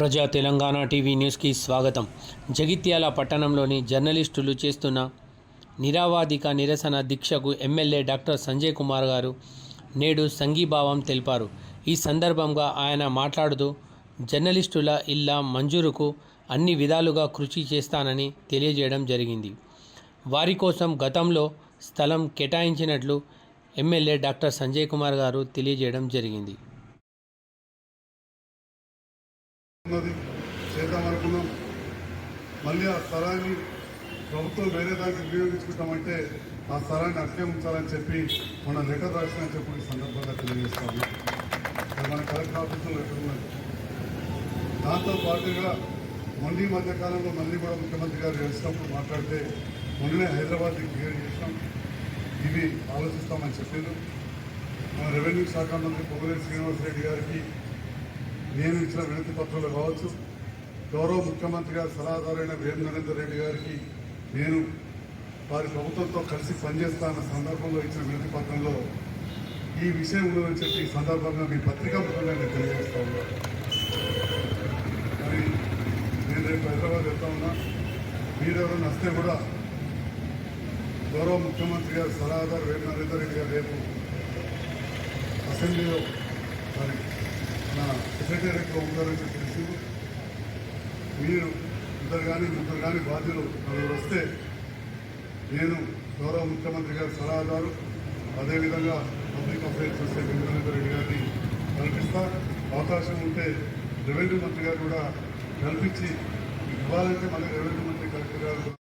ప్రజా తెలంగాణ టీవీ న్యూస్కి స్వాగతం. జగిత్యాల పట్టణంలోని జర్నలిస్టులు చేస్తున్న నిరావాదిక నిరసన దీక్షకు ఎమ్మెల్యే డాక్టర్ సంజయ్ కుమార్ గారు నేడు సంఘీభావం తెలిపారు. ఈ సందర్భంగా ఆయన మాట్లాడుతూ జర్నలిస్టుల ఇళ్ళ మంజూరుకు అన్ని విధాలుగా కృషి చేస్తానని తెలియజేయడం జరిగింది. వారి కోసం గతంలో స్థలం కేటాయించినట్లు ఎమ్మెల్యే డాక్టర్ సంజయ్ కుమార్ గారు తెలియజేయడం జరిగింది. ఉన్నది. చేద్దాం అనుకున్నాం. మళ్ళీ ఆ స్థలాన్ని ప్రభుత్వం వేరే దానికి వినియోగించుకుంటామంటే ఆ స్థలాన్ని అట్లే ఉంచాలని చెప్పి మన లెటర్ రాసిన చెప్పి సందర్భంగా తెలియజేస్తాము మన కలెక్టర్ ఆఫీసులో లెటర్ ఉన్నది. దాంతో పాటుగా మొన్న మధ్యకాలంలో మళ్ళీ కూడా ముఖ్యమంత్రి గారు వేసినప్పుడు మాట్లాడితే మొన్ననే హైదరాబాద్కి క్లియర్ చేసినాం. ఇవి ఆలోచిస్తామని చెప్పారు. మన రెవెన్యూ శాఖ మంత్రి పొగలేరు శ్రీనివాసరెడ్డి గారికి నేను ఇచ్చిన వినతి పత్రాలు కావచ్చు. గౌరవ ముఖ్యమంత్రి గారి సలహాదారైన వేరు నరేందర్ రెడ్డి గారికి నేను వారి ప్రభుత్వంతో కలిసి పనిచేస్తాన్న సందర్భంలో ఇచ్చిన వినతి పత్రంలో ఈ విషయం గురించి చెప్పి ఈ సందర్భంగా మీ పత్రికా ముఖంగా నేను తెలియజేస్తా ఉన్నాను మరి నేను రేపు హైదరాబాద్ వెళ్తా ఉన్నా. మీరెవరైనా వస్తే కూడా గౌరవ ముఖ్యమంత్రి గారి సలహాదారు వేరు నరేందర్ రెడ్డి గారు రేపు అసెంబ్లీలో మరి నా సెక్రటేరియట్లో ఉంటారని తెలుసు. మీరు ఇద్దరు కానీ ముగ్గురు కానీ బాధ్యులు నలుగురు వస్తే నేను గౌరవ ముఖ్యమంత్రి గారి సలహాదారు అదేవిధంగా పబ్లిక్ అఫైర్స్ చూసే వెంకటేశ్వర రెడ్డి గారిని కల్పిస్తా. అవకాశం ఉంటే రెవెన్యూ మంత్రి గారు కూడా కల్పించి ఇవ్వాలంటే మళ్ళీ రెవెన్యూ మంత్రి కలెక్టర్ గారు